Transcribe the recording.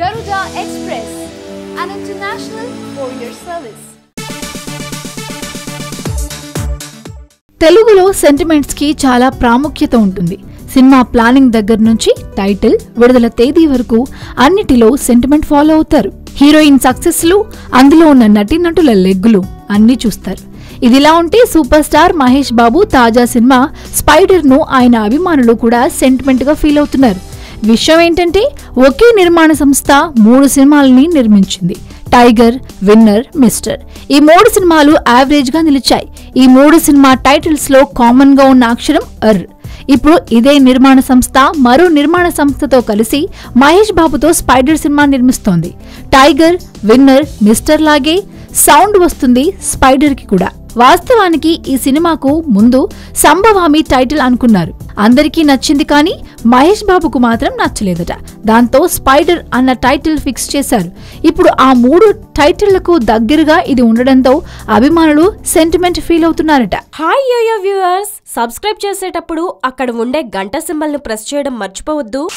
Garuda Express, an international courier service. తెలుగులో సెంటిమెంట్స్కి చాలా ప్రాముఖ్యత ఉంటుంది. సినిమా ప్లానింగ్ దగ్గర నుంచి టైటిల్ విడుదల తేదీ వరకు అన్నిటిలో సెంటిమెంట్ ఫాలో అవుతారు. హీరోయిన్ సక్సెస్లు అందులో ఉన్న నటీనటుల లెగ్గులు అన్నీ చూస్తారు. ఇదిలా ఉంటే సూపర్ స్టార్ మహేష్ బాబు తాజా సినిమా స్పైడర్ను ఆయన అభిమానులు కూడా సెంటిమెంట్గా ఫీల్ అవుతున్నారు. విషయం ఏంటంటే ఒకే నిర్మాణ సంస్థ మూడు సినిమాలని నిర్మించింది. Tiger Winner Mister. ఈ మూడు సినిమాలు యావరేజ్గా నిలిచాయి. ఈ మూడు సినిమా టైటిల్స్లో కామన్గా ఉన్న అక్షరం అర్. ఇప్పుడు ఇదే నిర్మాణ సంస్థ మరో నిర్మాణ సంస్థతో కలిసి మహేష్ బాబుతో స్పైడర్ సినిమా నిర్మిస్తోంది. టైగర్ విన్నర్ మిస్టర్ లాగే సౌండ్ వస్తుంది స్పైడర్కి కూడా. వాస్తవానికి ఈ సినిమాకు ముందు సంభవామి టైటిల్ అనుకున్నారు. అందరికీ నచ్చింది కానీ మహేష్ బాబుకు మాత్రం నచ్చలేదట. దాంతో స్పైడర్ అన్న టైటిల్ ఫిక్స్ చేశారు. ఇప్పుడు ఆ మూడు టైటిళ్ళకు దగ్గరగా ఇది ఉండడంతో అభిమానులు sentiment feel అవుతున్నారట. Hi Yoyo viewers. Subscribe చేసేటప్పుడు అక్కడ ఉండే గంట సింబల్ను ప్రెస్ చేయడం మర్చిపోవద్దు.